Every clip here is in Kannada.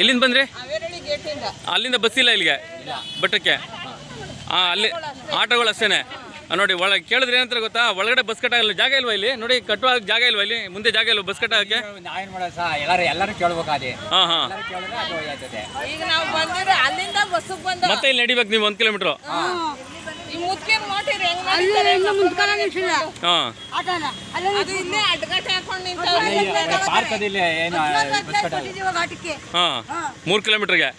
ಎಲ್ಲಿಂದ ಬಂದ್ರಿ? ಅಲ್ಲಿಂದ ಬಸ್ ಇಲ್ಲ ಇಲ್ಲಿಗೆ? ಬೆಟ್ಟಕ್ಕೆ ಹಾಂ ಅಲ್ಲಿ ಆಟೋಗಳು ಅಷ್ಟೇನೆ. ನೋಡಿ ಒಳಗೆ ಕೇಳಿದ್ರೆ ಏನಂತಾರೆ ಗೊತ್ತಾ? ಒಳಗಡೆ ಬಸ್ ಕಟ್ಟಾಗಲ್ಲ ಜಾಗ ಇಲ್ವಾ ಇಲ್ಲಿ? ನೋಡಿ ಕಟ್ಟುವಾಗ ಜಾಗ ಇಲ್ವಾ ಇಲ್ಲಿ? ಮುಂದೆ ಜಾಗ ಇಲ್ವಾ ಬಸ್ ಕಟ್ಟಾಗಕ್ಕೆ ಎಲ್ಲರೂ ಎಲ್ಲರೂ ಕೇಳ್ಬೇಕು ಅದೇ ಹಾಂ ಹಾಂ. ಎಲ್ಲರೂ ಕೇಳಿದ್ರೆ ಅದು ಆಯ್ತದೆ ಈಗ ನಾವು ಬಂದಿದ್ರೆ ಅಲ್ಲಿಂದ ಬಸ್ಸಿಗೆ ಬಂದ ಮತ್ತೆ ಇಲ್ಲಿ ನಡಿಬೇಕು ನೀವು ಒಂದು ಕಿಲೋಮೀಟ್ರು ಮೂರು ಕಿಲೋಮೀಟ್ರಿಗೆ.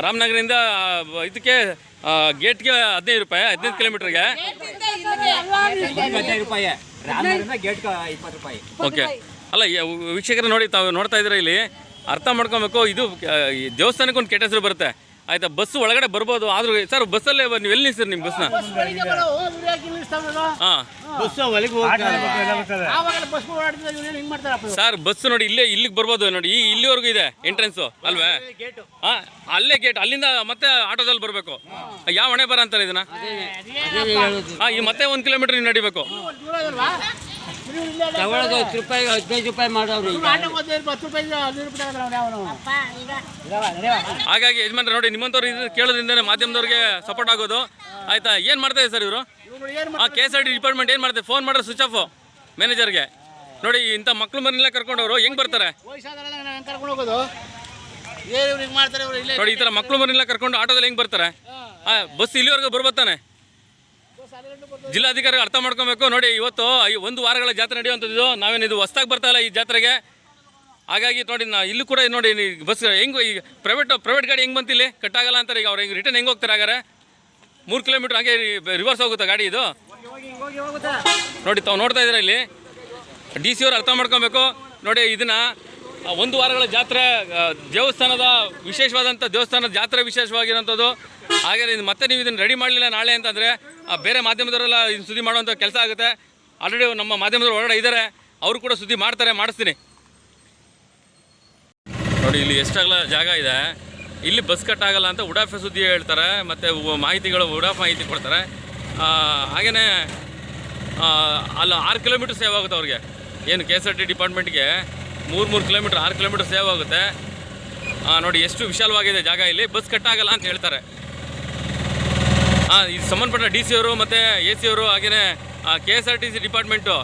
ರಾಮನಗರದಿಂದ ಆ, ಇದಕ್ಕೆ ಗೇಟ್ಗೆ ಹದಿನೈದು ರೂಪಾಯಿ ಹದಿನೈದು ಕಿಲೋಮೀಟರ್ಗೆ. ಓಕೆ. ಅಲ್ಲ ವೀಕ್ಷಕರ ನೋಡಿ ತಾವು ನೋಡ್ತಾ ಇದ್ದೀರಾ ಇಲ್ಲಿ. ಅರ್ಥ ಮಾಡ್ಕೊಬೇಕು ಇದು ದೇವಸ್ಥಾನಕ್ಕೆ ಒಂದು ಕೆಟ್ಟ ಹೆಸರು ಬರುತ್ತೆ. ಆಯ್ತಾ ಬಸ್ ಒಳಗಡೆ ಬರ್ಬೋದು ಆದ್ರೂ ಸರ್ ಬಸ್ಸಲ್ಲೇ ಬರ್ ನೀವು ಎಲ್ಲಿ ನಿಲ್ಸಿರಿ ನಿಮ್ಮ ಬಸ್ನ ಹಾಂ ಸರ್ ಬಸ್ ನೋಡಿ ಇಲ್ಲೇ ಇಲ್ಲಿಗೆ ಬರ್ಬೋದು ನೋಡಿ ಈ ಇಲ್ಲಿವರೆಗೂ ಇದೆ ಎಂಟ್ರೆನ್ಸು ಅಲ್ವೇ ಹಾಂ ಅಲ್ಲೇ ಗೇಟ್ ಅಲ್ಲಿಂದ ಮತ್ತೆ ಆಟೋದಲ್ಲಿ ಬರಬೇಕು ಯಾವ ಹಣೆ ಬರ ಅಂತಾರೆ ಇದನ್ನ ಹಾಂ ಈ ಮತ್ತೆ ಒಂದು ಕಿಲೋಮೀಟರ್ ನೀವು ನಡಿಬೇಕು ತಗೊಳ್ಳೋದು ಹತ್ತು ರೂಪಾಯಿ ಹದಿನೈದು ರೂಪಾಯಿ ಮಾಡೋರು ಹಾಗಾಗಿ ಯಜಮಾನ್ರ ನೋಡಿ ನಿಮ್ಮಂಥವ್ರು ಇದು ಕೇಳೋದ್ರಿಂದ ಮಾಧ್ಯಮದವ್ರಿಗೆ ಸಪೋರ್ಟ್ ಆಗೋದು. ಆಯ್ತಾ? ಏನು ಮಾಡ್ತಾ ಇದೆ ಸರ್ ಇವರು? ಆ K S R T department ಏನು ಮಾಡ್ತಾರೆ? ಫೋನ್ ಮಾಡಿದ್ರೆ ಸ್ವಿಚ್ ಆಫ್ ಮ್ಯಾನೇಜರ್ಗೆ ನೋಡಿ ಇಂಥ ಮಕ್ಳು ಮನೆಯಲ್ಲ ಕರ್ಕೊಂಡವರು ಹೆಂಗ್ ಬರ್ತಾರೆ? ವಯಸ್ಸಾದ್ರಲ್ಲ ನಾನು ಕರ್ಕೊಂಡು ಹೋಗೋದು. ಏನು ಇವ್ರು ಹಿಂಗೆ ಮಾಡ್ತಾರೆ ಇವ್ರು ನೋಡಿ ಈ ಥರ ಮಕ್ಳು ಮನೆಯಲ್ಲ ಕರ್ಕೊಂಡು ಆಟೋದಲ್ಲಿ ಹೆಂಗೆ ಬರ್ತಾರೆ? ಬಸ್ ಇಲ್ಲಿವರೆಗೂ ಬರ್ಬತ್ತಾನೆ? ಜಿಲ್ಲಾಧಿಕಾರಿ ಅರ್ಥ ಮಾಡ್ಕೊಬೇಕು. ನೋಡಿ, ಇವತ್ತು ಒಂದು ವಾರಗಳ ಜಾತ್ರೆ ನಡೆಯುವಂಥದ್ದು. ನಾವೇನು ಇದು ಹೊಸ್ದಾಗಿ ಬರ್ತಾ ಇಲ್ಲ ಈ ಜಾತ್ರೆಗೆ. ಹಾಗಾಗಿ ನೋಡಿ, ನಾ ಇಲ್ಲೂ ಕೂಡ ನೋಡಿ ಬಸ್ ಹೆಂಗೆ ಈಗ ಪ್ರೈವೇಟ್ ಪ್ರೈವೇಟ್ ಗಾಡಿ ಹೆಂಗೆ ಬಂತಿಲ್ಲಿ? ಕಟ್ಟಾಗಲ್ಲ ಅಂತಾರೆ. ಈಗ ಅವ್ರು ಹೆಂಗೆ ರಿಟರ್ನ್ ಹೆಂಗೆ ಹೋಗ್ತಾರೆ ಹಾಗಾರೆ ಮೂರು ಕಿಲೋಮೀಟ್ರ್ ಹಾಗೆ ರಿವರ್ಸ್ ಹೋಗುತ್ತೆ ಗಾಡಿ ಇದು? ನೋಡಿ, ತಾವು ನೋಡ್ತಾ ಇದ್ದೀರಾ ಇಲ್ಲಿ? ಡಿ ಸಿ ಅವ್ರು ಅರ್ಥ ಮಾಡ್ಕೊಬೇಕು. ನೋಡಿ, ಇದನ್ನ ಒಂದು ವಾರಗಳ ಜಾತ್ರೆ ದೇವಸ್ಥಾನದ ವಿಶೇಷವಾದಂಥ ದೇವಸ್ಥಾನದ ಜಾತ್ರೆ ವಿಶೇಷವಾಗಿರೋಂಥದ್ದು. ಹಾಗೆ ಇದು ಮತ್ತೆ ನೀವು ಇದನ್ನು ರೆಡಿ ಮಾಡಲಿಲ್ಲ ನಾಳೆ ಅಂತಂದರೆ ಬೇರೆ ಮಾಧ್ಯಮದವರೆಲ್ಲ ಇದು ಸುದ್ದಿ ಮಾಡುವಂಥ ಕೆಲಸ ಆಗುತ್ತೆ. ಆಲ್ರೆಡಿ ನಮ್ಮ ಮಾಧ್ಯಮದವ್ರು ಹೊರಗಡೆ ಇದ್ದಾರೆ ಅವರು ಕೂಡ ಸುದ್ದಿ ಮಾಡ್ತಾರೆ, ಮಾಡಿಸ್ತೀನಿ. ನೋಡಿ, ಇಲ್ಲಿ ಎಷ್ಟಾಗಲ್ಲ ಜಾಗ ಇದೆ. ಇಲ್ಲಿ ಬಸ್ ಕಟ್ ಆಗಲ್ಲ ಅಂತ ಉಡಾಫೆ ಸುದ್ದಿ ಹೇಳ್ತಾರೆ, ಮತ್ತು ಮಾಹಿತಿಗಳು, ಉಡಾಫ್ ಮಾಹಿತಿ ಕೊಡ್ತಾರೆ. ಹಾಗೆಯೇ ಅಲ್ಲಿ ಆರು ಕಿಲೋಮೀಟ್ರ್ ಸೇವ್ ಆಗುತ್ತೆ ಅವ್ರಿಗೆ. ಏನು ಕೆ ಎಸ್ ಆರ್ ಟಿ ಡಿಪಾರ್ಟ್ಮೆಂಟ್ಗೆ ಮೂರು ಮೂರು ಕಿಲೋಮೀಟ್ರ್ ಆರು ಕಿಲೋಮೀಟ್ರ್ ಸೇವ್ ಆಗುತ್ತೆ. ನೋಡಿ, ಎಷ್ಟು ವಿಶಾಲವಾಗಿದೆ ಜಾಗ ಇಲ್ಲಿ. ಬಸ್ ಕಟ್ ಆಗಲ್ಲ ಅಂತ ಹೇಳ್ತಾರೆ. ಇದು ಸಂಬಂಧಪಟ್ಟ ಡಿ ಸಿ ಅವರು ಮತ್ತು ಎ ಸಿ ಅವರು ಹಾಗೆಯೇ K S R T C department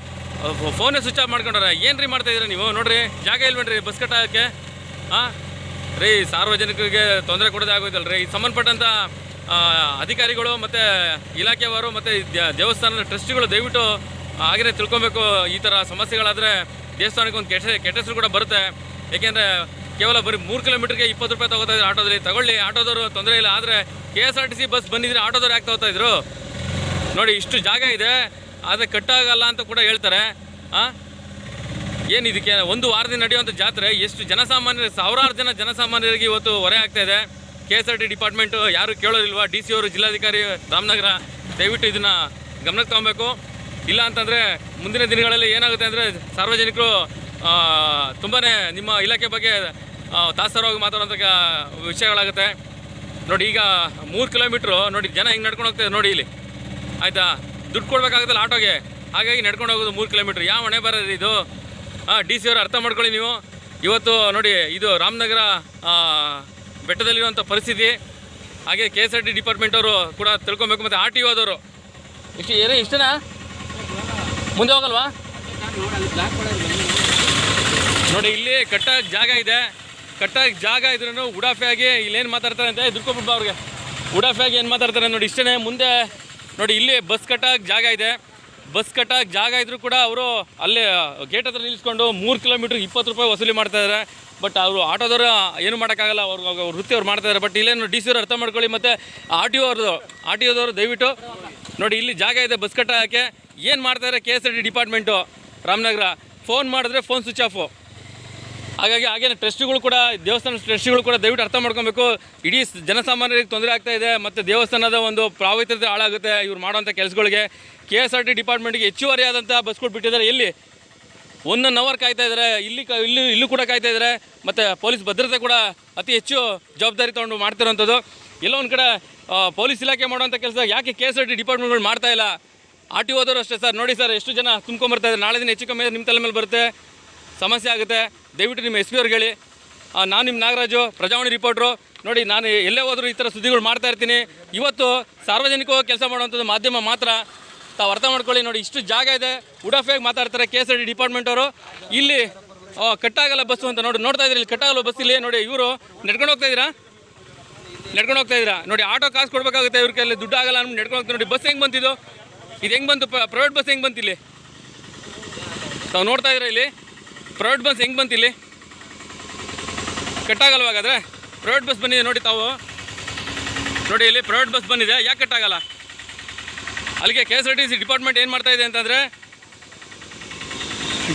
ಫೋನೇ ಸ್ವಿಚ್ ಆಫ್ ಮಾಡ್ಕೊಂಡ್ರೆ. ಏನು ರೀ ಮಾಡ್ತಾ ಇದ್ದೀರಾ ನೀವು? ನೋಡ್ರಿ, ಜಾಗ ಇಲ್ವೇನ್ರಿ ಬಸ್ ಕಟ್ಟೋಕ್ಕೆ? ಹಾಂ ರೀ, ಸಾರ್ವಜನಿಕರಿಗೆ ತೊಂದರೆ ಕೊಡೋದೇ ಆಗೋಯ್ತಲ್ಲ ರೀ ಇದು ಸಂಬಂಧಪಟ್ಟಂಥ ಅಧಿಕಾರಿಗಳು ಮತ್ತು ಇಲಾಖೆಯವರು ಮತ್ತು ದೇವಸ್ಥಾನದ ಟ್ರಸ್ಟಿಗಳು ದಯವಿಟ್ಟು ಹಾಗೆಯೇ ತಿಳ್ಕೊಬೇಕು. ಈ ಥರ ಸಮಸ್ಯೆಗಳಾದರೆ ದೇವಸ್ಥಾನಕ್ಕೆ ಒಂದು ಕೆಟ್ಟ ಕೆಟ್ಟ ಹೆಸರು ಕೂಡ ಬರುತ್ತೆ. ಏಕೆಂದರೆ ಕೇವಲ ಬರೀ ಮೂರು ಕಿಲೋಮೀಟರ್ಗೆ ಇಪ್ಪತ್ತು ರೂಪಾಯಿ ತಗೋತಾ ಇದ್ರು ಆಟೋದಲ್ಲಿ. ತಗೊಳ್ಳಿ, ಆಟೋದವರು ತೊಂದರೆ ಇಲ್ಲ, ಆದರೆ K S R T C bus ಬಂದಿದ್ರೆ ಆಟೋದವ್ರು ಯಾಕೆ ತಗೋತಾ ಇದ್ರು? ನೋಡಿ, ಇಷ್ಟು ಜಾಗ ಇದೆ, ಆದರೆ ಕಟ್ಟಾಗಲ್ಲ ಅಂತ ಕೂಡ ಹೇಳ್ತಾರೆ. ಏನು ಇದಕ್ಕೆ? ಒಂದು ವಾರದಿಂದ ನಡೆಯುವಂಥ ಜಾತ್ರೆ, ಎಷ್ಟು ಜನಸಾಮಾನ್ಯರು, ಸಾವಿರಾರು ಜನ ಜನಸಾಮಾನ್ಯರಿಗೆ ಇವತ್ತು ಹೊರೆ ಆಗ್ತಾ ಇದೆ. K S R T department ಯಾರು ಕೇಳೋದಿಲ್ವಾ ಡಿ ಸಿ ಅವರು, ಜಿಲ್ಲಾಧಿಕಾರಿ ರಾಮನಗರ, ದಯವಿಟ್ಟು ಇದನ್ನು ಗಮನಕ್ಕೆ ತಗೊಬೇಕು. ಇಲ್ಲ ಅಂತಂದರೆ ಮುಂದಿನ ದಿನಗಳಲ್ಲಿ ಏನಾಗುತ್ತೆ ಅಂದರೆ ಸಾರ್ವಜನಿಕರು ತುಂಬಾ ನಿಮ್ಮ ಇಲಾಖೆ ಬಗ್ಗೆ ಆ, ಮಾತಾಡೋಂಥ ವಿಷಯಗಳಾಗುತ್ತೆ. ನೋಡಿ ಈಗ ಮೂರು ಕಿಲೋಮೀಟ್ರು ನೋಡಿ ಜನ ಹಿಂಗೆ ನಡ್ಕೊಂಡು ಹೋಗ್ತಾರೆ ನೋಡಿ ಇಲ್ಲಿ. ಆಯಿತಾ? ದುಡ್ಡು ಕೊಡಬೇಕಾಗುತ್ತಲ್ಲ ಆಟೋಗೆ? ಹಾಗಾಗಿ ನಡ್ಕೊಂಡು ಹೋಗೋದು ಮೂರು ಕಿಲೋಮೀಟ್ರ್. ಯಾವ ಮನೆ ಬರೋದು ಇದು? ಹಾಂ ಡಿ ಸಿ ಅವರು ಅರ್ಥ ಮಾಡ್ಕೊಳ್ಳಿ ನೀವು. ಇವತ್ತು ನೋಡಿ ಇದು ರಾಮನಗರ ಬೆಟ್ಟದಲ್ಲಿರುವಂಥ ಪರಿಸ್ಥಿತಿ. ಹಾಗೆ ಕೆ ಎಸ್ ಆರ್ ಟಿ ಡಿಪಾರ್ಟ್ಮೆಂಟವರು ಕೂಡ ತಿಳ್ಕೊಬೇಕು ಮತ್ತು ಆರ್ ಟಿ ಓದವರು ಇಷ್ಟು ಏನೇ ಇಷ್ಟನಾ? ಮುಂದೆ ಹೋಗಲ್ವಾ? ನೋಡಿ ಇಲ್ಲಿ ಕಟ್ಟ ಜಾಗ ಇದೆ. ಕಟ್ಟಾಗ ಜಾಗ ಇದ್ರೂ ಆಗಿ ಇಲ್ಲೇನು ಮಾತಾಡ್ತಾರೆ ಅಂತ ದುಡ್ಕೊಬಿಡ್ಬ ಅವ್ರಿಗೆ. ಉಡಾಫೆ ಆಗಿ ಏನು ಮಾತಾಡ್ತಾರೆ ನೋಡಿ ಇಷ್ಟೇ ಮುಂದೆ ನೋಡಿ ಇಲ್ಲಿ ಬಸ್ ಕಟ್ಟಾಗಿ ಜಾಗ ಇದೆ. ಬಸ್ ಕಟ್ಟಾಗಿ ಜಾಗ ಇದ್ರೂ ಕೂಡ ಅವರು ಅಲ್ಲೇ ಗೇಟ್ ಹತ್ರ ನಿಲ್ಲಿಸ್ಕೊಂಡು ಮೂರು ಕಿಲೋಮೀಟ್ರ್ ಇಪ್ಪತ್ತು ರೂಪಾಯಿ ವಸೂಲಿ ಮಾಡ್ತಾ ಇದ್ದಾರೆ ಬಟ್ ಅವರು ಆಟೋದವರು ಏನು ಮಾಡೋಕ್ಕಾಗಲ್ಲ ಅವ್ರಿಗೆ ಅವ್ರ ವೃತ್ತಿ ಅವ್ರು ಮಾಡ್ತಾ ಇದ್ದಾರೆ ಬಟ್ ಇಲ್ಲೇನು ಡಿ ಸಿ ಅವ್ರು ಅರ್ಥ ಮಾಡ್ಕೊಳ್ಳಿ ಮತ್ತು ಆರ್ ಟಿ ಅವ್ರದ್ದು ಆರ್ ಟಿ ಓದವರು ದಯವಿಟ್ಟು ನೋಡಿ ಇಲ್ಲಿ ಜಾಗ ಇದೆ ಬಸ್ ಕಟ್ಟಾಕೆ ಏನು ಮಾಡ್ತಾರೆ K S R T department Ramanagara. Phone ಮಾಡಿದ್ರೆ ಫೋನ್ ಸ್ವಿಚ್ ಆಫು ಹಾಗಾಗಿ ಹಾಗೇನೆ ಟ್ರಸ್ಟಿಗಳು ಕೂಡ ದೇವಸ್ಥಾನ ಟ್ರಸ್ಟಿಗಳು ಕೂಡ ದಯವಿಟ್ಟು ಅರ್ಥ ಮಾಡ್ಕೊಬೇಕು. ಇಡೀ ಜನಸಾಮಾನ್ಯರಿಗೆ ತೊಂದರೆ ಆಗ್ತಾ ಇದೆ ಮತ್ತು ದೇವಸ್ಥಾನದ ಒಂದು ಪ್ರಾವಿತ್ರತೆ ಹಾಳಾಗುತ್ತೆ ಇವ್ರು ಮಾಡುವಂಥ ಕೆಲಸಗಳಿಗೆ. ಕೆ ಎಸ್ ಆರ್ ಟಿ ಡಿಪಾರ್ಟ್ಮೆಂಟ್ಗೆ ಹೆಚ್ಚುವರಿಯಾದಂಥ ಬಸ್ಗಳು ಬಿಟ್ಟಿದ್ದಾರೆ. ಎಲ್ಲಿ? ಒನ್ ಒನ್ ಅವರ್ ಕಾಯ್ತಾ ಇದ್ದಾರೆ. ಇಲ್ಲಿ ಇಲ್ಲಿ, ಇಲ್ಲೂ ಕೂಡ ಕಾಯ್ತಾ ಇದ್ದಾರೆ. ಮತ್ತು ಪೊಲೀಸ್ ಭದ್ರತೆ ಕೂಡ ಅತಿ ಹೆಚ್ಚು ಜವಾಬ್ದಾರಿ ತೊಗೊಂಡು ಮಾಡ್ತಿರೋಂಥದ್ದು. ಎಲ್ಲೋ ಒಂದು ಕಡೆ ಪೊಲೀಸ್ ಇಲಾಖೆ ಮಾಡುವಂಥ ಕೆಲಸ ಯಾಕೆ ಕೆ ಎಸ್ ಆರ್ ಟಿ ಡಿಪಾರ್ಟ್ಮೆಂಟ್ಗಳು ಮಾಡ್ತಾ ಇಲ್ಲ? ಆರ್ ಟಿ ಓದವರು ಅಷ್ಟೇ ಸರ್. ನೋಡಿ ಸರ್, ಎಷ್ಟು ಜನ ತುಂಬ್ಕೊಂಬರ್ತಾ ಇದ್ದಾರೆ. ನಾಳೆ ದಿನ ಹೆಚ್ಚು ಕಮ್ಮಿ ನಿಮ್ಮ ತಲೆ ಮೇಲೆ ಬರುತ್ತೆ. ಸಮಸ್ಯೆ ಆಗುತ್ತೆ. ದಯವಿಟ್ಟು ನಿಮ್ಮ ಎಸ್ ಪಿ ಅವ್ರಿಗೆ ಹೇಳಿ. ನಾನು ನಿಮ್ಮ ನಾಗರಾಜು, ಪ್ರಜಾವಾಣಿ ರಿಪೋರ್ಟ್ರು ನೋಡಿ, ನಾನು ಎಲ್ಲೇ ಹೋದರೂ ಈ ಥರ ಸುದ್ದಿಗಳು ಮಾಡ್ತಾ ಇರ್ತೀನಿ. ಇವತ್ತು ಸಾರ್ವಜನಿಕವಾಗಿ ಕೆಲಸ ಮಾಡುವಂಥದ್ದು ಮಾಧ್ಯಮ ಮಾತ್ರ. ತಾವು ಅರ್ಥ ಮಾಡ್ಕೊಳ್ಳಿ. ನೋಡಿ, ಇಷ್ಟು ಜಾಗ ಇದೆ. ಉಡಾಫೆಗೆ ಮಾತಾಡ್ತಾರೆ K S R D department ಅವರು. ಇಲ್ಲಿ ಕಟ್ಟಾಗಲ್ಲ ಬಸ್ಸು ಅಂತ ನೋಡಿ, ನೋಡ್ತಾ ಇದ್ರಿ ಇಲ್ಲಿ ಕಟ್ಟಾಗಲ್ಲ ಬಸ್ ಇಲ್ಲಿ. ನೋಡಿ, ಇವರು ನಡ್ಕೊಂಡು ಹೋಗ್ತಾ ಇದ್ದೀರಾ? ನಡ್ಕೊಂಡು ಹೋಗ್ತಾ ಇದ್ದೀರಾ? ನೋಡಿ, ಆಟೋ ಕಾಸು ಕೊಡಬೇಕಾಗುತ್ತೆ ಇವ್ರ ಕೈಯಲ್ಲಿ ದುಡ್ಡು ಆಗಲ್ಲ ಅಂದ್ಬಿಟ್ಟು ನಡ್ಕೊಂಡು ಹೋಗ್ತೀವಿ ನೋಡಿ, ಬಸ್ ಹೆಂಗೆ ಬಂತಿದ್ದು ಇದು ಹೆಂಗೆ ಬಂತು? ಪ್ರೈವೇಟ್ ಬಸ್ ಹೆಂಗೆ ಬಂತು ತಾವು ನೋಡ್ತಾ ಇದ್ದೀರಾ ಇಲ್ಲಿ? ಪ್ರೈವೇಟ್ ಬಸ್ ಹೆಂಗೆ ಬಂತಿಲ್ಲಿ? ಇಲ್ಲಿ ಕಟ್ಟಾಗಲ್ವಾಗಾದ್ರೆ ಪ್ರೈವೇಟ್ ಬಸ್ ಬಂದಿದೆ ನೋಡಿ ತಾವು. ನೋಡಿ ಇಲ್ಲಿ ಪ್ರೈವೇಟ್ ಬಸ್ ಬಂದಿದೆ. ಯಾಕೆ ಕಟ್ಟಾಗಲ್ಲ? ಅಲ್ಲಿಗೆ K S R T C department ಏನು ಮಾಡ್ತಾ ಇದೆ ಅಂತಂದರೆ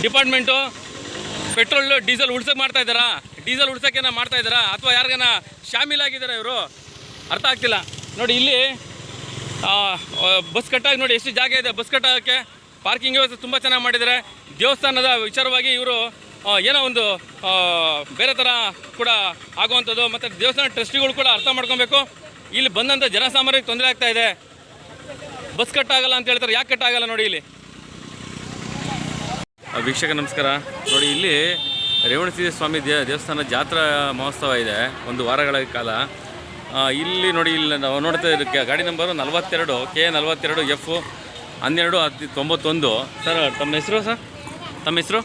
ಡಿಪಾರ್ಟ್ಮೆಂಟು ಪೆಟ್ರೋಲು ಡೀಸೆಲ್ ಉಳ್ಸಕ್ಕೆ ಮಾಡ್ತಾ ಇದ್ದಾರಾ? ಡೀಸೆಲ್ ಉಳ್ಸೋಕ್ಕೇನ ಮಾಡ್ತಾ ಇದ್ದಾರಾ? ಅಥವಾ ಯಾರಿಗಾನ ಶಾಮೀಲಾಗಿದ್ದಾರೆ ಇವರು? ಅರ್ಥ ಆಗ್ತಿಲ್ಲ. ನೋಡಿ ಇಲ್ಲಿ ಬಸ್ ಕಟ್ಟಾಗಿ ನೋಡಿ ಎಷ್ಟು ಜಾಗ ಇದೆ. ಬಸ್ ಕಟ್ಟಾಗಕ್ಕೆ ಪಾರ್ಕಿಂಗ್ ವ್ಯವಸ್ಥೆ ತುಂಬ ಚೆನ್ನಾಗಿ ಮಾಡಿದ್ದಾರೆ. ದೇವಸ್ಥಾನದ ವಿಚಾರವಾಗಿ ಇವರು ಏನೋ ಒಂದು ಬೇರೆ ಥರ ಕೂಡ ಆಗುವಂಥದ್ದು ಮತ್ತು ದೇವಸ್ಥಾನ ಟ್ರಸ್ಟಿಗಳು ಕೂಡ ಅರ್ಥ ಮಾಡ್ಕೊಬೇಕು. ಇಲ್ಲಿ ಬಂದಂಥ ಜನಸಾಮಾನ್ಯರಿಗೆ ತೊಂದರೆ ಆಗ್ತಾ ಇದೆ. ಬಸ್ ಕಟ್ಟಾಗಲ್ಲ ಅಂತ ಹೇಳ್ತಾರೆ. ಯಾಕೆ ಕಟ್ಟಾಗಲ್ಲ ನೋಡಿ ಇಲ್ಲಿ? ವೀಕ್ಷಕ ನಮಸ್ಕಾರ. ನೋಡಿ ಇಲ್ಲಿ ರೇವಣಸಿದ್ಧ ಸ್ವಾಮಿ ದೇ, ದೇವಸ್ಥಾನ ಜಾತ್ರಾ ಮಹೋತ್ಸವ ಇದೆ. ಒಂದು ವಾರಗಳ ಕಾಲ. ಇಲ್ಲಿ ನೋಡಿ, ಇಲ್ಲಿ ನಾವು ನೋಡ್ತಾ ಇದ್ದಕ್ಕೆ ಗಾಡಿ ನಂಬರು ನಲವತ್ತೆರಡು ಕೆ ನಲವತ್ತೆರಡು ಎಫ್ ಹನ್ನೆರಡು, ಹತ್ತು, ತೊಂಬತ್ತೊಂದು. ಸರ್ ತಮ್ಮ ಹೆಸರು ಸರ್ ತಮ್ಮ ಹೆಸರು?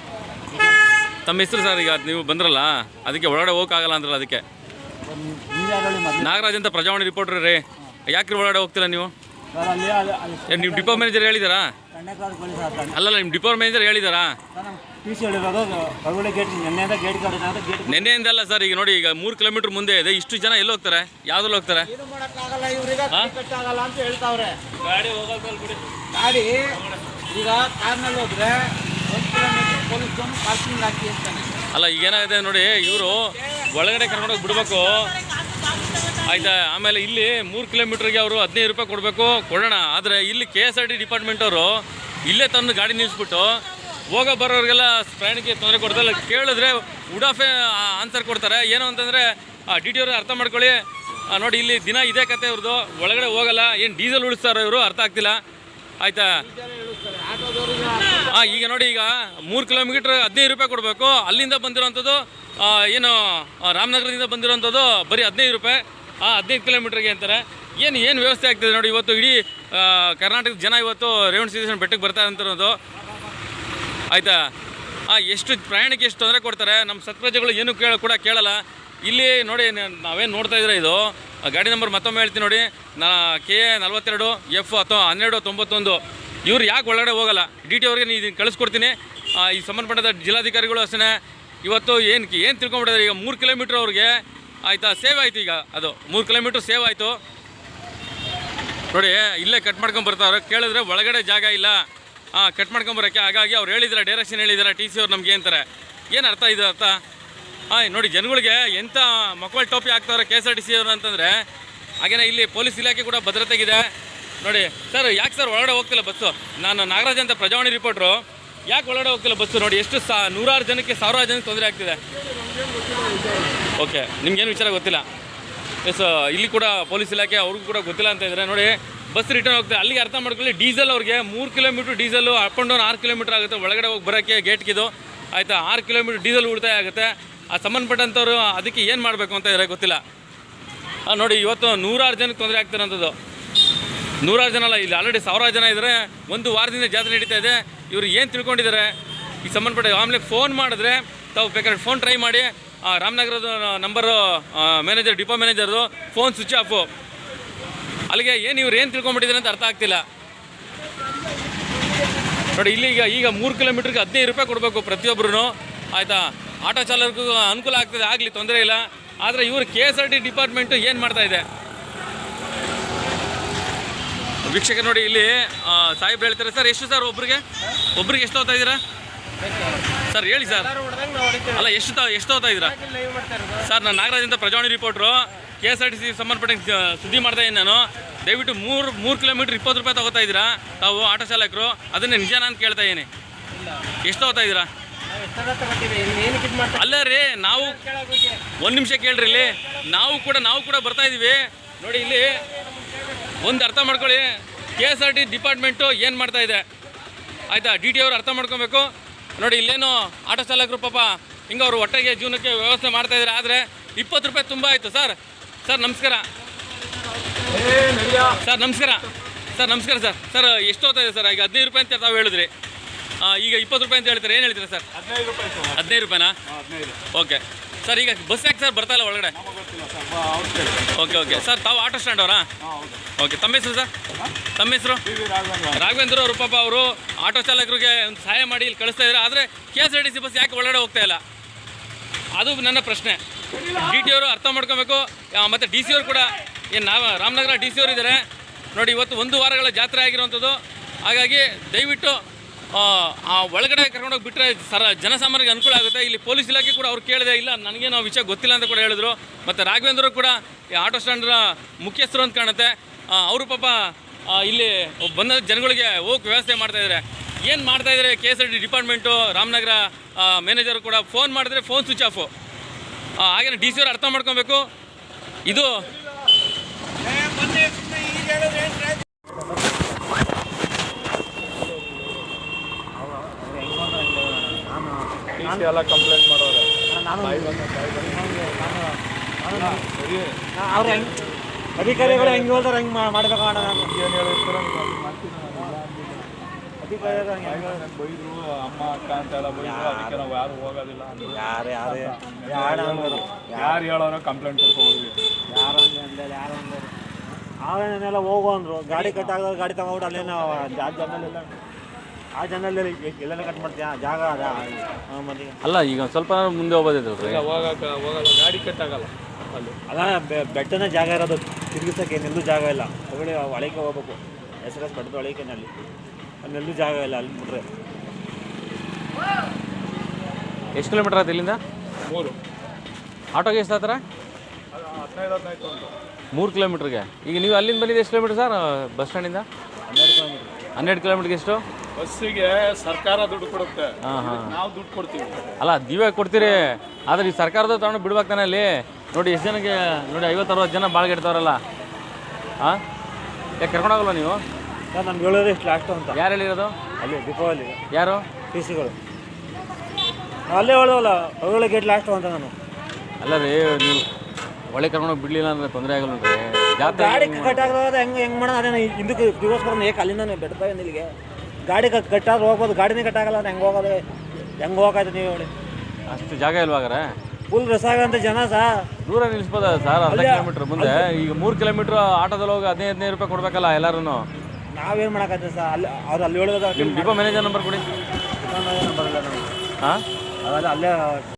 ತಮ್ಮ ಹೆಸರು ಸರ್ ಈಗ ನೀವು ಬಂದ್ರಲ್ಲ, ಅದಕ್ಕೆ ಒಳಗಡೆ ಹೋಗೋಕ್ಕಾಗಲ್ಲ ಅಂದ್ರಲ್ಲ ಅದಕ್ಕೆ. ನಾಗರಾಜ್ ಅಂತ ಪ್ರಜಾವಾಣಿ ರಿಪೋರ್ಟರ್ ರೀ. ಯಾಕ್ರಿ ಒಳಗಡೆ ಹೋಗ್ತಿಲ್ಲ ನೀವು? ನೀವು ಡಿಪೋ ಮ್ಯಾನೇಜರ್ ಹೇಳಿದಾರಾ? ಅಲ್ಲಲ್ಲ ನಿಮ್ಮ ಡಿಪೋ ಮ್ಯಾನೇಜರ್ ಹೇಳಿದಾರಾ? ನಮ್ಮ ಟಿ ಸಿ ಹೇಳಿರೋದು ಹೊರಗಡೆ ಗೇಟ್ ನೆನ್ನೆಯಿಂದ ಗೇಟ್ ಕಾರ್ಡ್ ನೆನ್ನೆಯಿಂದ ಅಲ್ಲ ಸರ್ ಈಗ ನೋಡಿ ಈಗ ಮೂರು ಕಿಲೋಮೀಟರ್ ಮುಂದೆ ಇದೆ. ಇಷ್ಟು ಜನ ಎಲ್ಲಿ ಹೋಗ್ತಾರೆ? ಯಾವ್ದ್ರಲ್ಲಿ ಹೋಗ್ತಾರೆ? ಗಾಡಿ ಈಗ ಕಾರ್ನಲ್ಲಿ ಹೋದ್ರೆ ಅಲ್ಲ ಈಗ ಏನಾಗಿದೆ ನೋಡಿ ಇವರು ಒಳಗಡೆ ಕರ್ಕೊಂಡೋಗಿ ಬಿಡಬೇಕು. ಆಯ್ತಾ ಆಮೇಲೆ ಇಲ್ಲಿ ಮೂರು ಕಿಲೋಮೀಟ್ರಿಗೆ ಅವರು ಹದಿನೈದು ರೂಪಾಯಿ ಕೊಡಬೇಕು. ಕೊಡೋಣ ಆದರೆ ಇಲ್ಲಿ K S R T department ಅವರು ಇಲ್ಲೇ ತಂದು ಗಾಡಿ ನಿಲ್ಲಿಸ್ಬಿಟ್ಟು ಹೋಗೋ ಬರೋರಿಗೆಲ್ಲ ಪ್ರಯಾಣಕ್ಕೆ ತೊಂದರೆ ಕೊಡ್ತಾರೆ ಕೇಳಿದ್ರೆ ಉಡಾಫೆ ಆನ್ಸರ್ ಕೊಡ್ತಾರೆ. ಏನು ಅಂತಂದರೆ ಡಿ ಟಿ ಅವ್ರಿಗೆ ಅರ್ಥ ಮಾಡ್ಕೊಳ್ಳಿ. ನೋಡಿ ಇಲ್ಲಿ ದಿನ ಇದೇ ಕತೆ ಇವ್ರದ್ದು ಒಳಗಡೆ ಹೋಗಲ್ಲ. ಏನು ಡೀಸೆಲ್ ಉಳಿಸ್ತಾರೋ ಇವರು ಅರ್ಥ ಆಗ್ತಿಲ್ಲ. ಆಯಿತಾ? ಹಾಂ ಈಗ ನೋಡಿ ಈಗ ಮೂರು ಕಿಲೋಮೀಟ್ರ್ ಹದಿನೈದು ರೂಪಾಯಿ ಕೊಡಬೇಕು. ಅಲ್ಲಿಂದ ಬಂದಿರೋವಂಥದ್ದು ಏನು ಆ, ರಾಮನಗರದಿಂದ ಬಂದಿರೋವಂಥದ್ದು ಬರೀ ಹದಿನೈದು ರೂಪಾಯಿ. ಆ ಹದಿನೈದು ಕಿಲೋಮೀಟ್ರಿಗೆ ಅಂತಾರೆ. ಏನು ಏನು ವ್ಯವಸ್ಥೆ ಆಗ್ತಿದೆ ನೋಡಿ, ಇವತ್ತು ಇಡೀ ಕರ್ನಾಟಕದ ಜನ ಇವತ್ತು ರೇವಣ ಸಿದ್ದೇಶ್ವರ ಬೆಟ್ಟಕ್ಕೆ ಬರ್ತಾರೆ ಅಂತಿರೋದು. ಆಯಿತಾ? ಆ, ಎಷ್ಟು ಪ್ರಯಾಣಕ್ಕೆ ಎಷ್ಟು ತೊಂದರೆ ಕೊಡ್ತಾರೆ? ನಮ್ಮ ಸತ್ಪ್ರಜೆಗಳು ಏನು ಕೇಳ, ಕೂಡ ಕೇಳಲ್ಲ. ಇಲ್ಲಿ ನೋಡಿ ನಾವೇನು ನೋಡ್ತಾ ಇದ್ರೆ ಇದು ಗಾಡಿ ನಂಬರ್ ಮತ್ತೊಮ್ಮೆ ಹೇಳ್ತೀನಿ ನೋಡಿ. ನಾ, ಕೆ ಎ ನಲ್ವತ್ತೆರಡು, ಎಫ್ ಅಥವಾ ಹನ್ನೆರಡು, ತೊಂಬತ್ತೊಂದು. ಇವ್ರು ಯಾಕೆ ಒಳಗಡೆ ಹೋಗಲ್ಲ? ಡಿ ಟಿ ಅವ್ರಿಗೆ ನೀನು ಕಳಿಸ್ಕೊಡ್ತೀನಿ. ಈ ಸಂಬಂಧಪಟ್ಟ ಜಿಲ್ಲಾಧಿಕಾರಿಗಳು ಅಷ್ಟೇ ಇವತ್ತು ಏನು ಏನು ತಿಳ್ಕೊಂಬಿಟ್ಟಿದ್ದಾರೆ ಈಗ ಮೂರು ಕಿಲೋಮೀಟ್ರ್ ಅವ್ರಿಗೆ ಆಯಿತಾ ಸೇವ್ ಆಯ್ತು ಈಗ. ಅದು ಮೂರು ಕಿಲೋಮೀಟ್ರ್ ಸೇವ್ ಆಯಿತು. ನೋಡಿ ಇಲ್ಲೇ ಕಟ್ ಮಾಡ್ಕೊಂಡು ಬರ್ತಾರೆ ಕೇಳಿದ್ರೆ ಒಳಗಡೆ ಜಾಗ ಇಲ್ಲ. ಹಾಂ ಕಟ್ ಮಾಡ್ಕೊಂಬರೋಕ್ಕೆ ಹಾಗಾಗಿ ಅವ್ರು ಹೇಳಿದ್ದಾರೆ ಡೈರೆಕ್ಷನ್ ಹೇಳಿದ್ದಾರೆ ಟಿ ಸಿ ಅವ್ರು ನಮ್ಗೆ ಅಂತಾರೆ. ಏನು ಅರ್ಥ ಇದೆ ಅರ್ಥ? ಹಾಂ ನೋಡಿ, ಜನಗಳಿಗೆ ಎಂಥ ಮಕ್ಕಳ ಟೋಪಿ ಹಾಕ್ತಾವ್ರೆ K S R T C ಅವರು ಅಂತಂದರೆ, ಹಾಗೇನೇ ಇಲ್ಲಿ ಪೊಲೀಸ್ ಇಲಾಖೆ ಕೂಡ ಭದ್ರತೆಗಿದೆ ನೋಡಿ, ಸರ್, ಯಾಕೆ ಸರ್ ಒಳಗಡೆ ಹೋಗ್ತಿಲ್ಲ ಬಸ್ಸು? ನಾನು ನಾಗರಾಜ್ ಅಂತ ಪ್ರಜಾವಾಣಿ ರಿಪೋರ್ಟ್ರು ಯಾಕೆ ಒಳಗಡೆ ಹೋಗ್ತಿಲ್ಲ ಬಸ್ಸು? ನೋಡಿ, ಎಷ್ಟು ಸಾ, ನೂರಾರು ಜನಕ್ಕೆ ಸಾವಿರಾರು ಜನಕ್ಕೆ ತೊಂದರೆ ಆಗ್ತಿದೆ. ಓಕೆ, ನಿಮ್ಗೇನು ವಿಚಾರ ಗೊತ್ತಿಲ್ಲ? ಎಸ್ ಇಲ್ಲಿ ಕೂಡ ಪೊಲೀಸ್ ಇಲಾಖೆ ಅವ್ರಿಗೂ ಕೂಡ ಗೊತ್ತಿಲ್ಲ ಅಂತ ಇದ್ದಾರೆ ನೋಡಿ, ಬಸ್ ರಿಟರ್ನ್ ಹೋಗ್ತಾರೆ ಅಲ್ಲಿಗೆ ಅರ್ಥ ಮಾಡ್ಕೊಳ್ಳಿ, ಡೀಸೆಲ್ ಅವ್ರಿಗೆ ಮೂರು kilometre diesel up and down ಆರು ಕಿಲೋಮೀಟ್ರ್ ಆಗುತ್ತೆ, ಒಳಗಡೆ ಹೋಗಿ ಬರೋಕ್ಕೆ ಗೇಟ್ಗಿದು ಆಯಿತಾ? ಆರು ಕಿಲೋಮೀಟ್ರ್ ಡೀಸೆಲ್ ಉಳಿತಾಯ ಆಗುತ್ತೆ. ಆ ಸಂಬಂಧಪಟ್ಟಂಥವ್ರು ಅದಕ್ಕೆ ಏನು ಮಾಡಬೇಕು ಅಂತ ಇದ್ದಾರೆ ಗೊತ್ತಿಲ್ಲ. ನೋಡಿ, ಇವತ್ತು ನೂರಾರು ಜನಕ್ಕೆ ತೊಂದರೆ ಆಗ್ತಿರೋಂಥದ್ದು. ನೂರಾರು ಜನ ಅಲ್ಲ, ಇಲ್ಲಿ ಆಲ್ರೆಡಿ ಸಾವಿರಾರು ಜನ ಇದ್ದಾರೆ ಒಂದು ವಾರದಿಂದ ಜಾತ್ರೆ ನಡೀತಾ ಇದೆ. ಇವರು ಏನು ತಿಳ್ಕೊಂಡಿದ್ದಾರೆ? ಈ ಸಂಬಂಧಪಟ್ಟ ಆಮೇಲೆ ಫೋನ್ ಮಾಡಿದ್ರೆ ತಾವು ಬೇಕಾದ್ರೆ ಫೋನ್ ಟ್ರೈ ಮಾಡಿ ರಾಮನಗರದ ನಂಬರು ಮ್ಯಾನೇಜರ್ ಡಿಪೋ ಮ್ಯಾನೇಜರ್ದು ಫೋನ್ ಸ್ವಿಚ್ ಆಫು ಅಲ್ಲಿಗೆ ಏನು ಇವ್ರು ಏನು ತಿಳ್ಕೊಂಬಿಟ್ಟಿದ್ದಾರೆ ಅಂತ ಅರ್ಥ ಆಗ್ತಿಲ್ಲ. ನೋಡಿ, ಇಲ್ಲಿ ಈಗ ಈಗ ಮೂರು ಕಿಲೋಮೀಟ್ರಿಗೆ ಹದಿನೈದು ರೂಪಾಯಿ ಕೊಡಬೇಕು ಪ್ರತಿಯೊಬ್ಬರು ಆಯಿತಾ? ಆಟೋ ಚಾಲಕರಿಗೂ ಅನುಕೂಲ ಆಗ್ತದೆ, ಆಗಲಿ ತೊಂದರೆ ಇಲ್ಲ. ಆದರೆ ಇವರು K S R T department ಏನು ಮಾಡ್ತಾ ಇದೆ? ವೀಕ್ಷಕ ನೋಡಿ, ಇಲ್ಲಿ ಸಾಹೇಬ್ರು ಹೇಳ್ತಾರೆ, ಸರ್, ಎಷ್ಟು ಸರ್ ಒಬ್ರಿಗೆ? ಒಬ್ರಿಗೆ ಎಷ್ಟು ಹೋಗ್ತಾ ಇದ್ದೀರಾ? ಸರ್ ಹೇಳಿ ಸರ್. ಅಲ್ಲ ಎಷ್ಟು ತ- ಎಷ್ಟು ಹೋಗ್ತಾ ಇದ್ದೀರಾ? ಸರ್ ನಾನು ನಾಗರಾಜ್ ಅಂತ Prajavani reporter K S R T C ಸಂಬಂಧಪಟ್ಟ ಸುದ್ದಿ ಮಾಡ್ತಾ ಇದ್ದೀನಿ ನಾನು. ದಯವಿಟ್ಟು ಮೂರು ಮೂರು ಕಿಲೋಮೀಟ್ರ್ ಇಪ್ಪತ್ತು ರೂಪಾಯಿ ತಗೋತಾ ಇದ್ದೀರಾ? ತಾವು ಆಟೋ ಚಾಲಕರು. ಅದನ್ನೇ ನಿಜಾನ ಅಂತ ಕೇಳ್ತಾ ಇದ್ದೀನಿ. ಎಷ್ಟು ತಗೋತಾ ಇದ್ದೀರಾ? ಅಲ್ಲ ರೀ ನಾವು ಒಂದು ನಿಮಿಷ ಕೇಳ್ರಿ ಇಲ್ಲಿ. ನಾವು ಕೂಡ ನಾವು ಕೂಡ ಬರ್ತಾ ಇದ್ದೀವಿ. ನೋಡಿ ಇಲ್ಲಿ. ಒಂದು ಅರ್ಥ ಮಾಡ್ಕೊಳ್ಳಿ. K S R T department ಏನು ಮಾಡ್ತಾ ಇದೆ? ಆಯಿತಾ? ಡಿ ಟಿ ಅವ್ರು ಅರ್ಥ ಮಾಡ್ಕೊಬೇಕು. ನೋಡಿ ಇಲ್ಲೇನು ಆಟೋ ಚಾಲಕರು ಪಾಪ ಹಿಂಗೆ ಅವರು ಹೊಟ್ಟೆಗೆ ಜೀವನಕ್ಕೆ ವ್ಯವಸ್ಥೆ ಮಾಡ್ತಾ ಇದ್ದಾರೆ. ಆದರೆ ಇಪ್ಪತ್ತು ರೂಪಾಯಿ ತುಂಬ ಆಯಿತು. ಸರ್ ಸರ್ ನಮಸ್ಕಾರ. ಸರ್ ನಮಸ್ಕಾರ. ಸರ್ ನಮಸ್ಕಾರ ಸರ್. ಸರ್ ಎಷ್ಟು ಇದೆ ಸರ್? ಈಗ ಹದಿನೈದು ರೂಪಾಯಿ ಅಂತ ತಾವು ಹೇಳಿದ್ರಿ. ಈಗ ಇಪ್ಪತ್ತು ರೂಪಾಯಿ ಅಂತ ಹೇಳ್ತಾರೆ? ಏನು ಹೇಳ್ತೀರಾ ಸರ್? ಹದಿನೈದು ರೂಪಾಯಿ ಹದಿನೈದು ರೂಪಾಯಿನಾ? ಹದಿನೈದು. ಓಕೆ. ಸರ್ ಈಗ ಬಸ್ ಯಾಕೆ ಸರ್ ಬರ್ತಾ ಇಲ್ಲ ಒಳಗಡೆ? ಓಕೆ ಓಕೆ ಸರ್ ತಾವು ಆಟೋ ಸ್ಟ್ಯಾಂಡ್ ಅವರಾ? ಓಕೆ ತಮ್ಮ ಹೆಸರು ಸರ್ ತಮ್ಮ ಹೆಸರು? ರಾಘವೇಂದ್ರ. ಅವರು ಪಾಪ ಅವರು ಆಟೋ ಚಾಲಕರಿಗೆ ಒಂದು ಸಹಾಯ ಮಾಡಿ ಇಲ್ಲಿ ಕಳಿಸ್ತಾ ಇದ್ದಾರೆ. ಆದರೆ K S R T C bus ಯಾಕೆ ಒಳಗಡೆ ಹೋಗ್ತಾ ಇಲ್ಲ? ಅದು ನನ್ನ ಪ್ರಶ್ನೆ. ಡಿ ಟಿ ಅವರು ಅರ್ಥ ಮಾಡ್ಕೋಬೇಕು. ಮತ್ತು ಮತ್ತೆ ಡಿ ಸಿ ಅವರು ಕೂಡ ಏನು ನಾವು ರಾಮನಗರ ಡಿ ಸಿ ಅವರು ಇದ್ದಾರೆ. ನೋಡಿ ಇವತ್ತು ಒಂದು ವಾರಗಳ ಜಾತ್ರೆ ಆಗಿರುವಂಥದ್ದು. ಹಾಗಾಗಿ ದಯವಿಟ್ಟು ಆ, ಒಳಗಡೆ ಕರ್ಕೊಂಡೋಗಿ ಬಿಟ್ಟರೆ ಸರ ಜನಸಾಮಾನ್ಯರಿಗೆ ಅನುಕೂಲ ಆಗುತ್ತೆ. ಇಲ್ಲಿ ಪೊಲೀಸ್ ಇಲಾಖೆ ಕೂಡ ಅವ್ರು ಕೇಳಿದೆ ಇಲ್ಲ ನನಗೇನು ವಿಷಯ ಗೊತ್ತಿಲ್ಲ ಅಂತ ಕೂಡ ಹೇಳಿದ್ರು. ಮತ್ತು ರಾಘವೇಂದ್ರ ಕೂಡ ಈ ಆಟೋ ಸ್ಟ್ಯಾಂಡ್ರ ಮುಖ್ಯಸ್ಥರು ಅಂತ ಕಾಣುತ್ತೆ. ಅವರು ಪಾಪ ಇಲ್ಲಿ ಬಂದ ಜನಗಳಿಗೆ ಹೋಗಿ ವ್ಯವಸ್ಥೆ ಮಾಡ್ತಾಯಿದ್ದಾರೆ ಏನು ಮಾಡ್ತಾ ಇದ್ದಾರೆ K S R D department Ramanagara manager ಕೂಡ ಫೋನ್ ಮಾಡಿದ್ರೆ ಫೋನ್ ಸ್ವಿಚ್ ಆಫು ಹಾಗೇನೆ ಡಿ ಸಿ ಅವ್ರು ಅರ್ಥ ಮಾಡ್ಕೊಬೇಕು. ಇದು ಎಲ್ಲ ಕಂಪ್ಲೇಂಟ್ ಮಾಡೋರೆ. ಅವ್ರು ಹೆಂಗ್ ಅಧಿಕಾರಿಗಳು ಹೆಂಗೆ ಹೋದ್ರೆ ಹೆಂಗೆ ಮಾಡ್ಬೇಕು ಅಣ್ಣ ನಾನು? ಏನು ಹೇಳಿರ್ತಾರೋ? ನೀವು ಮಾಡ್ತೀನಿ ಅಧಿಕಾರಿಗಳು ಹೆಂಗೆ ನಾನು ಬೈದ್ರು? ಅಮ್ಮ ಅಕ್ಕ ಅಂತೆಲ್ಲ ಬೈದ್ರು. ಅದಕ್ಕೆ ನಾವು ಯಾರು ಹೋಗೋದಿಲ್ಲ ಅಂದ್ರು. ಯಾರು ಯಾರು ಯಾರು ಹೇಳೋರೋ? ಕಂಪ್ಲೇಂಟ್ ಯಾರು ಹಂಗೆ ಯಾರು ಅಂದರು? ಹೋಗು ಅಂದರು. ಗಾಡಿ ಕಟ್ ಆಗದಾಗ ಗಾಡಿ ತಗೊಂಡ್ಬಿಟ್ಟು ಅಲ್ಲೇನೋ ಜಾಜ್ ಜನಲ್ಲೆಲ್ಲ ಆ ಜನರಲ್ಲಿ ಎಲ್ಲೆಲ್ಲ ಕಟ್ ಮಾಡ್ತೀಯ? ಜಾಗ ಅದ? ಮತ್ತೆ ಅಲ್ಲ ಈಗ ಒಂದು ಸ್ವಲ್ಪ ಮುಂದೆ ಹೋಗೋದಿದ್ರು ಈಗ ಹೋಗಕ್ಕೆ ಹೋಗಲ್ಲ ಗಾಡಿ ಕಟ್ಟಾಗಲ್ಲ ಅಲ್ಲಿ. ಅಲ್ಲ ಬೆ- ಬೆಟ್ಟನೇ ಜಾಗ ಇರೋದು ತಿರುಗಿಸೋಕೆ ನೆಲ್ಲೂ ಜಾಗ ಇಲ್ಲ. ಹೊರಗಡೆ ಒಳಗೆ ಹೋಗ್ಬೇಕು. ಹೆಸರು ಬೆಟ್ಟದ ಒಳಗೆನಲ್ಲಿ ಅಲ್ಲೆಲ್ಲೂ ಜಾಗ ಇಲ್ಲ ಅಲ್ಲಿ ಬಿಟ್ರೆ. ಎಷ್ಟು ಕಿಲೋಮೀಟರ್ ಆಯ್ತು ಇಲ್ಲಿಂದ? ಮೂರು. ಆಟೋಗೆ ಎಷ್ಟು ಹತ್ರ ಅದು ಹದಿನೈದು ಹದಿನೈದು ಉಂಟು ಮೂರು ಕಿಲೋಮೀಟ್ರಿಗೆ ಈಗ ನೀವು ಅಲ್ಲಿಂದ ಬಂದಿದ್ದು ಎಷ್ಟು ಕಿಲೋಮೀಟರ್ ಸರ್ ಬಸ್ ಸ್ಟ್ಯಾಂಡಿಂದ? ಹನ್ನೆರಡು ಕಿಲೋಮೀಟ್ರ್ ಹನ್ನೆರಡು ಕಿಲೋಮೀಟ್ರ್ಗೆ ಎಷ್ಟು? ಬಸ್ಸಿಗೆ ಸರ್ಕಾರ ದುಡ್ಡು ಕೊಡುತ್ತೆ. ಹಾಂ ಹಾಂ. ನಾವು ದುಡ್ಡು ಕೊಡ್ತೀವಿ. ಅಲ್ಲ ನೀವೇ ಕೊಡ್ತೀರಿ. ಆದ್ರೆ ಈ ಸರ್ಕಾರದ ತಗೊಂಡು ಬಿಡ್ಬೇಕು ತಾನೇ ಅಲ್ಲಿ? ನೋಡಿ ಎಷ್ಟು ಜನಕ್ಕೆ ನೋಡಿ ಐವತ್ತು ಅರವತ್ತು ಜನ ಬಾಳ್ಗೆಡ್ತಾವ್ರಲ್ಲ. ಹಾಂ ಯಾಕೆ ಕರ್ಕೊಂಡೋಗಲ್ಲ ನೀವು? ಸರ್ ನಮ್ಗೆ ಹೇಳೋದು ಇಷ್ಟು ಲಾಸ್ಟ್ ಅಂತ. ಯಾರು ಹೇಳಿರೋದು ಅಲ್ಲಿ ದೀಪಾವಳಿ. ಯಾರು? ಟಿ ಸಿಗಳು ಅಲ್ಲೇ ಹೇಳೋಲ್ಲ ಅವುಗಳ ಗೇಟ್ ಲಾಸ್ಟ್ ಅಂತ ನಾನು. ಅಲ್ಲ ರೀ ನೀವು ಒಳ್ಳೆ ಕರ್ಕೊಂಡು ಬಿಡ್ಲಿಲ್ಲ ಅಂದ್ರೆ ತೊಂದರೆ ಆಗಲ್ಲ ರೀ ಜಾತ್ರೆ ಗಾಡಿ ಕಟ್ ಆಗಲ್ಲ ಹೆಂಗೆ ಹೆಂಗೆ ಮಾಡೋದು? ಅದೇ ಹಿಂದಕ್ಕೆ ದಿವಸ ಬರೋದು ಏಕೆ ಅಲ್ಲಿಂದ ಬೆಟ್ಟ ಇಲ್ಲಿಗೆ. ಗಾಡಿ ಕಟ್ಟಾದ್ರೆ ಹೋಗ್ಬೋದು ಗಾಡಿನೇ ಕಟ್ಟಾಗಲ್ಲ ಹೆಂಗೆ ಹೋಗೋದು? ಹೆಂಗೆ ಹೋಗೋದು ನೀವು ಹೇಳಿ. ಅಷ್ಟು ಜಾಗ ಇಲ್ವಾಗಾರೆ ಫುಲ್ ರಸ ಆಗಂತ ಜನ ಸಾ. ದೂರ ನಿಲ್ಲಿಸ್ಬೋದ ಸರ್? ಅರ್ಧ ಕಿಲೋಮೀಟರ್ ಮುಂದೆ? ಈಗ ಮೂರು ಕಿಲೋಮೀಟ್ರ್ ಆಟೋದಲ್ಲಿ ಹೋಗಿ ಹದಿನೈದು ಹದಿನೈದು ರೂಪಾಯಿ ಕೊಡ್ಬೇಕಲ್ಲ ಎಲ್ಲರೂ ನಾವೇನು ಮಾಡೋಕ್ಕಾಗ್ತದೆ ಸರ್? ಅಲ್ಲಿ ಅವ್ರು ಅಲ್ಲಿ ಹೇಳೋದು ನಿಮ್ಮ ಡಿಪೋ ಮ್ಯಾನೇಜರ್ ನಂಬರ್ ಕೊಡಿ. ನಂಬರ್ ನಾವು ಹಾಂ? ಅವೆಲ್ಲ ಅಲ್ಲೇ